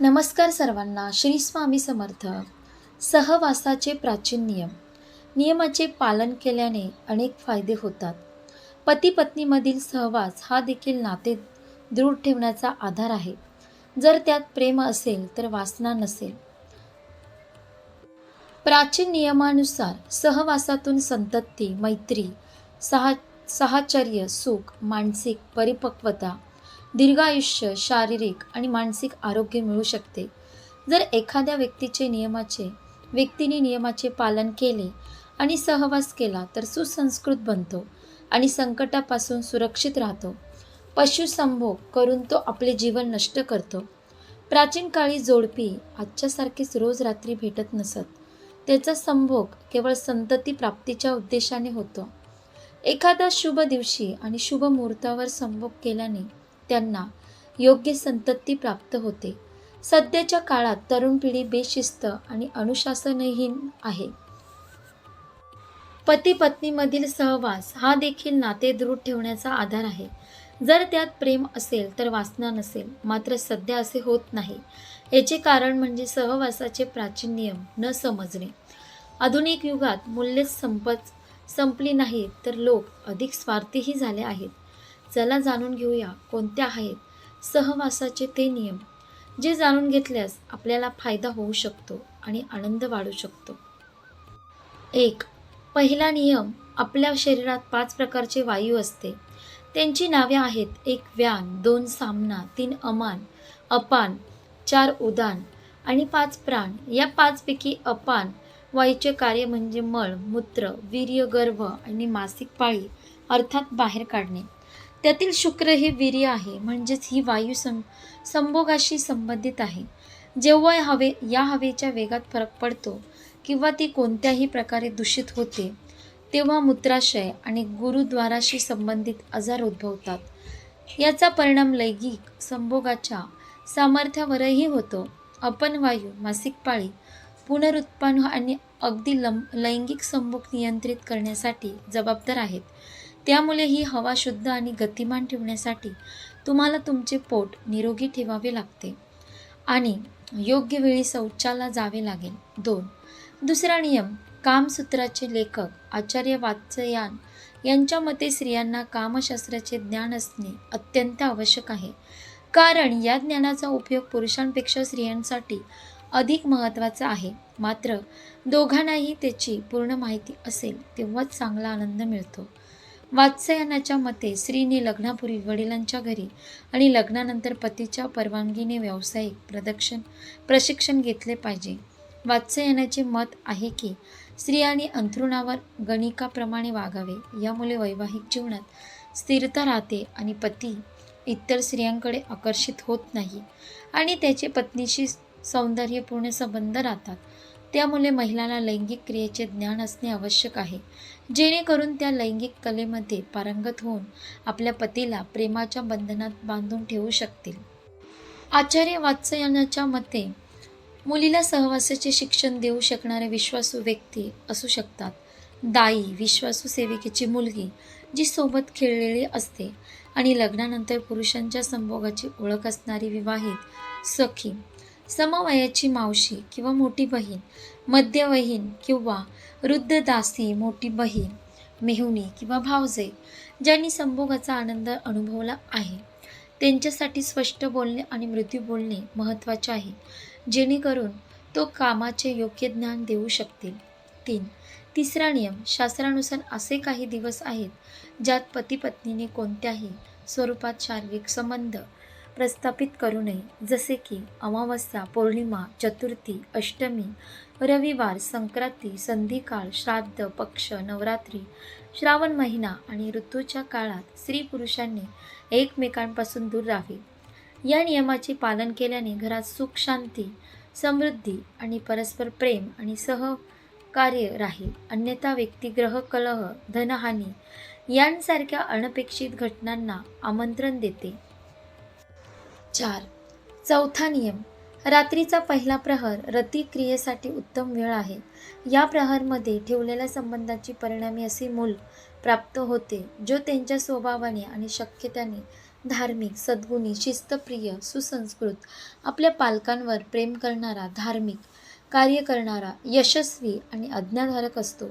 नमस्कार सर्वांना श्री स्वामी समर्थ. सहवासाचे प्राचीन नियम. नियमाचे पालन केल्याने अनेक फायदे होतात. पती पत्नीमधील सहवास हा देखील नाते दृढ ठेवण्याचा आधार आहे. जर त्यात प्रेम असेल तर वासना नसेल. प्राचीन नियमानुसार सहवासातून संतती मैत्री सहा साहचर्य सुख मानसिक परिपक्वता दीर्घायुष्य शारीरिक आणि मानसिक आरोग्य मिळू शकते. जर एखाद्या व्यक्तीचे नियमाचे व्यक्तीने नियमाचे पालन केले आणि सहवास केला तर सुसंस्कृत बनतो आणि संकटापासून सुरक्षित राहतो. पशुसंभोग करून तो आपले जीवन नष्ट करतो. प्राचीन काळी जोडपी आजच्यासारखीच रोज रात्री भेटत नसत. त्याचा संभोग केवळ संतती प्राप्तीच्या उद्देशाने होतो. एखादा शुभ दिवशी आणि शुभ मुहूर्तावर संभोग केल्याने त्यांना योग्य संतती प्राप्त होते. सध्याच्या काळात तरुण पिढी बेशिस्त आणि अनुशासनहीन आहे. पती पत्नीमधील सहवास हा देखील नाते दृढ ठेवण्याचा आधार आहे. जर त्यात प्रेम असेल तर वासना नसेल मात्र सध्या असे होत नाही. याचे कारण म्हणजे सहवासाचे प्राचीन नियम न समजणे. आधुनिक युगात मूल्ये संपत संपली नाहीत तर लोक अधिक स्वार्थीही झाले आहेत. चला जाणून घेऊया कोणत्या आहेत सहवासाचे ते नियम जे जाणून घेतल्यास आपल्याला फायदा होऊ शकतो आणि आनंद वाढू शकतो. एक पहिला नियम आपल्या शरीरात पाच प्रकारचे वायू असते. त्यांची नावे आहेत एक व्यान दोन सामना तीन अमान अपान चार उदान आणि पाच प्राण. या पाचपैकी अपान वायूचे कार्य म्हणजे मळ मूत्र वीर्य गर्भ आणि मासिक पाळी अर्थात बाहेर काढणे. त्यातील शुक्र हे वीर्य आहे म्हणजेच ही वायू सं संभोगाशी संबंधित आहे. जेव्हा हवे या हवेच्या वेगात फरक पडतो किंवा ती कोणत्याही प्रकारे दूषित होते तेव्हा मूत्राशय आणि गुरुद्वाराशी संबंधित आजार उद्भवतात. याचा परिणाम लैंगिक संभोगाच्या सामर्थ्यावरही होतो. अपन वायू मासिक पाळी पुनरुत्पन्न आणि अगदी लम लैंगिक संभोग नियंत्रित करण्यासाठी जबाबदार आहेत. त्यामुळे ही हवा शुद्ध आणि गतिमान ठेवण्यासाठी तुम्हाला तुमचे पोट निरोगी ठेवावे लागते. आणि योग्य वेळी शौचाला जावे लागेल. दोन दुसरा नियम कामसूत्राचे लेखक आचार्य वात्सयान यांच्या मते स्त्रियांना कामशास्त्राचे ज्ञान असणे अत्यंत आवश्यक आहे. कारण या ज्ञानाचा उपयोग पुरुषांपेक्षा स्त्रियांसाठी अधिक महत्त्वाचा आहे. मात्र दोघांनाही त्याची पूर्ण माहिती असेल तेव्हाच चांगला आनंद मिळतो. वात्सयनाच्या मते स्त्रीने लग्नापूर्वी वडिलांच्या घरी आणि लग्नानंतर पतीच्या परवानगीने व्यावसायिक प्रदक्षण प्रशिक्षण घेतले पाहिजे. वात्स्यायनाचे मत आहे की स्त्रियांनी अंथरुणावर गणिकाप्रमाणे वागावे यामुळे वैवाहिक जीवनात स्थिरता राहते आणि पती इतर स्त्रियांकडे आकर्षित होत नाही आणि त्याचे पत्नीशी सौंदर्यपूर्ण संबंध राहतात. त्यामुळे महिलांना लैंगिक क्रियेचे ज्ञान असणे आवश्यक आहे. जेणेकरून त्या लैंगिक कलेमध्ये पारंगत होऊन आपल्या पतीला प्रेमाच्या बंधनात बांधून ठेवू शकतील. आचार्य वात्स्यायनाच्या मते मुलीला सहवासाचे शिक्षण देऊ शकणारे विश्वासू व्यक्ती असू शकतात. दाई विश्वासू सेविकेची मुलगी जी सोबत खेळलेली असते आणि लग्नानंतर पुरुषांच्या संभोगाची ओळख असणारी विवाहित सखी समवयाची मावशी किंवा मोठी बहीण मध्यवहीन किंवा वृद्ध दासी मोठी बहीण मेहुणी किंवा भावजे ज्यांनी संभोगाचा आनंद अनुभवला आहे. त्यांच्यासाठी स्पष्ट बोलणे आणि मृत्यू बोलणे महत्त्वाचे आहे. जेणेकरून तो कामाचे योग्य ज्ञान देऊ शकतील. तीन तिसरा नियम शास्त्रानुसार असे काही दिवस आहेत ज्यात पती पत्नीने कोणत्याही स्वरूपात शारीरिक संबंध प्रस्थापित करू नये. जसे की अमावस्या पौर्णिमा चतुर्थी अष्टमी रविवार संक्रांती संधिकाळ श्राद्ध पक्ष नवरात्री श्रावण महिना आणि ऋतूच्या काळात स्त्री पुरुषांनी एकमेकांपासून दूर राहावे. या नियमाचे पालन केल्याने घरात सुख शांती समृद्धी आणि परस्पर प्रेम आणि सहकार्य राहील. अन्यथा व्यक्तिग्रह कलह धनहानी यांसारख्या अनपेक्षित घटनांना आमंत्रण देते. चार. चौथा नियम. रात्रीचा पहिला प्रहर रतिक्रियेसाठी उत्तम वेळ आहे. या प्रहरमध्ये ठेवलेल्या संबंधाची परिणामी असे मूल प्राप्त होते जो त्यांच्या स्वभावाने आणि शक्यतेने धार्मिक सद्गुणी शिस्तप्रिय सुसंस्कृत आपल्या पालकांवर प्रेम करणारा धार्मिक कार्य करणारा यशस्वी आणि आज्ञाधारक असतो.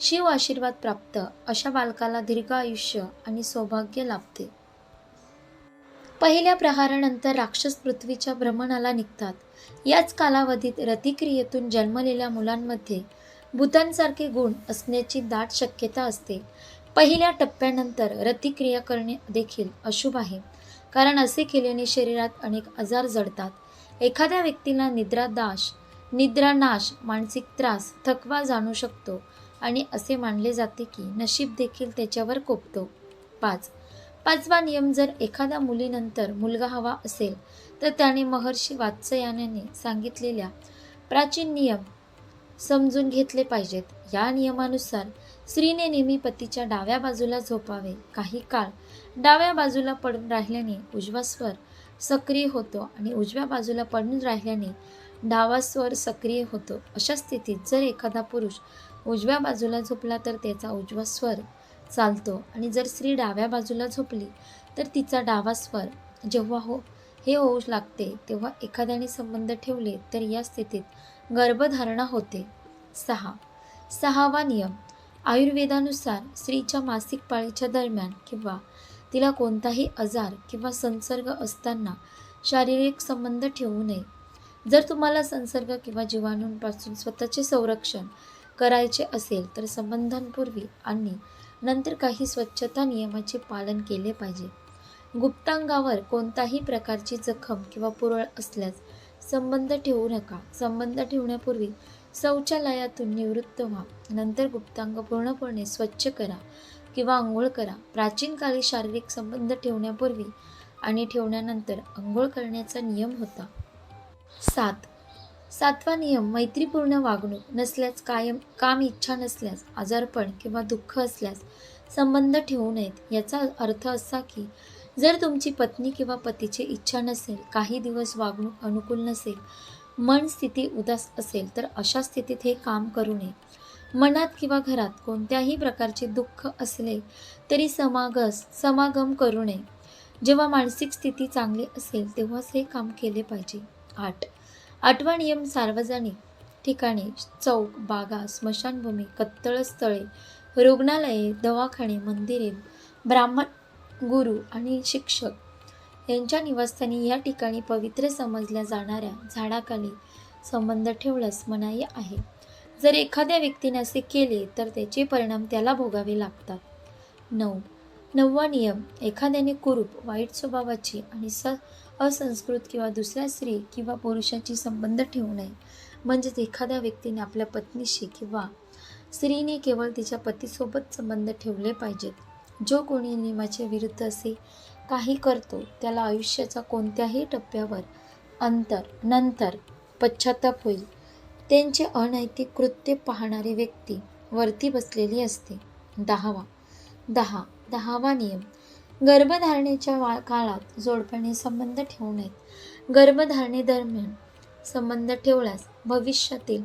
शिव आशीर्वाद प्राप्त अशा बालकाला दीर्घ आयुष्य आणि सौभाग्य लाभते. पहिल्या प्रहारानंतर राक्षस पृथ्वीच्या भ्रमणाला निघतात. याच कालावधीत रतिक्रियेतून जन्मलेल्या मुलांमध्ये भूतांसारखे गुण असण्याची दाट शक्यता असते. पहिल्या टप्प्यानंतर रतिक्रिया करणे देखील अशुभ आहे कारण असे केल्याने शरीरात अनेक आजार जडतात. एखाद्या व्यक्तीला निद्रादाश निद्रानाश मानसिक त्रास थकवा जाणू शकतो आणि असे मानले जाते की नशीब देखील त्याच्यावर कोपतो. पाच. पाचवा नियम जर एखाद्या मुलीनंतर मुलगा हवा असेल तर त्याने महर्षी वात्सयानाने सांगितलेल्या प्राचीन नियम समजून घेतले पाहिजेत. या नियमानुसार स्त्रीने नेहमी पतीच्या डाव्या बाजूला झोपावे. काही काळ डाव्या बाजूला पडून राहिल्याने उजवा स्वर सक्रिय होतो आणि उजव्या बाजूला पडून राहिल्याने डावा स्वर सक्रिय होतो. अशा स्थितीत जर एखादा पुरुष उजव्या बाजूला झोपला तर त्याचा उजवा स्वर चालतो. आणि जर स्त्री डाव्या बाजूला झोपली तर तिचा डावा स्वर जेव्हा हो हे होऊ लागते. तेव्हा एखाद्याने संबंध ठेवले तर या स्थितीत गर्भधारणा होते. सहा. सहावा नियम. आयुर्वेदानुसार स्त्रीच्या मासिक पाळीच्या दरम्यान किंवा तिला कोणताही आजार किंवा संसर्ग असताना शारीरिक संबंध ठेवू नये. जर तुम्हाला संसर्ग किंवा जीवाणूंपासून स्वतःचे संरक्षण करायचे असेल तर संबंधांपूर्वी आणि नंतर काही स्वच्छता नियमाचे पालन केले पाहिजे. गुप्तांगावर कोणताही प्रकारची जखम किंवा पुरळ असल्यास संबंध ठेवू नका. संबंध ठेवण्यापूर्वी शौचालयातून निवृत्त व्हा. नंतर गुप्तांग पूर्णपणे स्वच्छ करा किंवा आंघोळ करा. प्राचीन काळी शारीरिक संबंध ठेवण्यापूर्वी आणि ठेवण्यानंतर आंघोळ करण्याचा नियम होता. सात. सातवा नियम मैत्रीपूर्ण वागणूक नसल्यास कायम काम इच्छा नसल्यास आजारपण किंवा दुःख असल्यास संबंध ठेवू नयेत. याचा अर्थ असा की जर तुमची पत्नी किंवा पतीची इच्छा नसेल काही दिवस वागणूक अनुकूल नसेल मन स्थिती उदास असेल तर अशा स्थितीत हे काम करू नये. मनात किंवा घरात कोणत्याही प्रकारचे दुःख असले तरी समागस समागम करू नये. जेव्हा मानसिक स्थिती चांगली असेल तेव्हाच हे काम केले पाहिजे. आठ. आठवा नियम सार्वजनिक ठिकाणी चौक बागा स्मशानभूमी कत्तळस्थळे रुग्णालये दवाखाने मंदिरे ब्राह्मण गुरु आणि शिक्षक यांच्या निवासस्थानी या ठिकाणी पवित्र समजल्या जाणाऱ्या झाडाखाली संबंध ठेवल्यास मनाई आहे. जर एखाद्या व्यक्तीने असे केले तर त्याचे परिणाम त्याला भोगावे लागतात. नऊ. नववा नियम एखाद्याने कुरूप वाईट स्वभावाची आणि स असंस्कृत किंवा दुसऱ्या स्त्री किंवा पुरुषाची संबंध ठेवू नये. म्हणजेच एखाद्या व्यक्तीने आपल्या पत्नीशी किंवा स्त्रीने केवळ तिच्या पतीसोबत संबंध ठेवले पाहिजेत. जो कोणी नियमाच्या विरुद्ध असे काही करतो त्याला आयुष्याच्या कोणत्याही टप्प्यावर अंतर नंतर पश्चाताप होईल. त्यांचे अनैतिक कृत्य पाहणारी व्यक्ती वरती बसलेली असते. दहावा. दहा. दहावा नियम. गर्भधारणेच्या वा काळात जोडप्याने संबंध ठेवू नयेत. गर्भधारणेदरम्यान संबंध ठेवल्यास भविष्यातील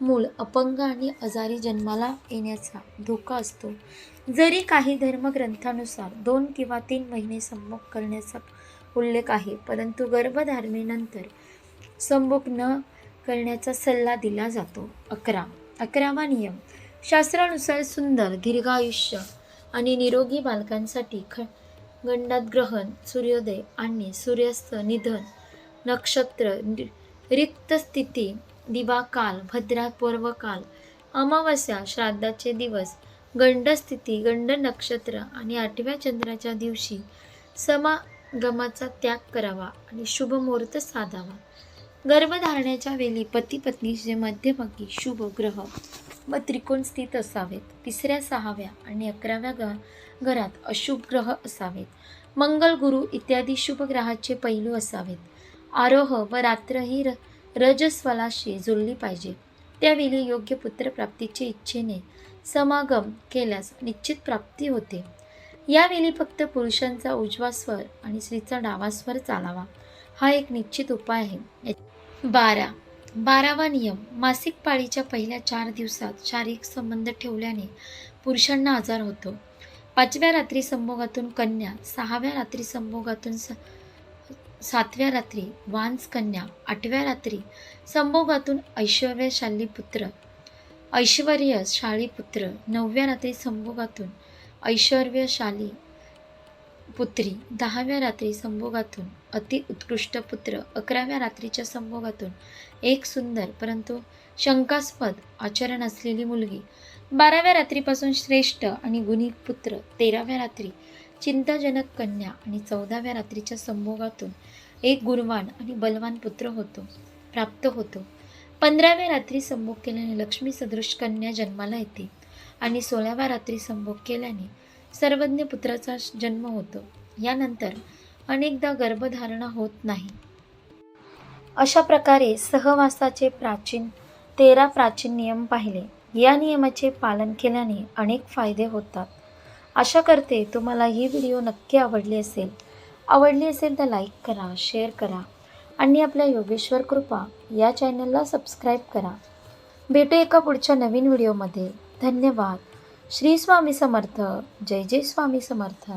मूल अपंग आणि आजारी जन्माला येण्याचा धोका असतो. जरी काही धर्मग्रंथानुसार दोन किंवा तीन महिने संभोग करण्याचा उल्लेख आहे परंतु गर्भधारणेनंतर संभोग न करण्याचा सल्ला दिला जातो. अकरा. अकरावा नियम. शास्त्रानुसार सुंदर दीर्घायुष्य आणि निरोगी बालकांसाठी ख गंडात ग्रहण सूर्योदय आणि सूर्यास्त निधन नक्षत्र रिक्त स्थिती दिवाकाल भद्रा पूर्वकाल अमावस्या श्राद्धाचे दिवस गंडस्थिती गंड नक्षत्र आणि आठव्या चंद्राच्या दिवशी समागमाचा त्याग करावा आणि शुभ मुहूर्त साधावा. गर्भधारण्याच्या वेळी पती पत्नीचे मध्यभागी शुभ ग्रह व त्रिकोण स्थित असावेत. तिसऱ्या सहाव्या आणि अकराव्या ग घरात अशुभ ग्रह असावेत. मंगल गुरु इत्यादी शुभ ग्रहाचे पैलू असावेत. आरोह व रात्र ही र रजस्वलाशी जुळली पाहिजे. त्यावेळी योग्य पुत्रप्राप्तीच्या इच्छेने समागम केल्यास निश्चित प्राप्ती होते. यावेळी फक्त पुरुषांचा उजवा स्वर आणि स्त्रीचा डावा स्वर चालावा. हा एक निश्चित उपाय आहे. बारा. बारावा नियम. मासिक पाळीच्या पहिल्या चार दिवसात शारीरिक संबंध ठेवल्याने पुरुषांना आजार होतो. पाचव्या रात्री संभोगातून कन्या सहाव्या रात्री संभोगातून स सातव्या रात्री वांस कन्या आठव्या रात्री संभोगातून ऐश्वर्यशाली पुत्र ऐश्वर्यशाली पुत्र नवव्या रात्री संभोगातून ऐश्वर्यशाली पुत्री दहाव्या रात्री संभोगातून अति उत्कृष्ट पुत्र अकराव्या रात्रीच्या संभोगातून एक सुंदर परंतु शंकास्पद आचरण असलेली मुलगी बाराव्या रात्रीपासून श्रेष्ठ आणि गुणी पुत्र तेराव्या रात्री चिंताजनक कन्या आणि चौदाव्या रात्रीच्या संभोगातून एक गुणवान आणि बलवान पुत्र होतो प्राप्त होतो. पंधराव्या रात्री संभोग केल्याने लक्ष्मी सदृश कन्या जन्माला येते आणि सोळाव्या रात्री संभोग केल्याने सर्वज्ञ पुत्राचा जन्म होतो. यानंतर अनेकदा गर्भधारणा होत नाही. अशा प्रकारे सहवासाचे प्राचीन तेरा प्राचीन नियम पाहिले. या नियमाचे पालन केल्याने अनेक फायदे होतात. आशा करते तुम्हाला ही व्हिडिओ नक्की आवडली असेल. आवडली असेल तर लाईक करा शेअर करा आणि आपल्या योगेश्वर कृपा या चॅनलला सबस्क्राईब करा. भेटू एका पुढच्या नवीन व्हिडिओमध्ये धन्यवाद. श्री स्वामी समर्थ. जय जय स्वामी समर्थ.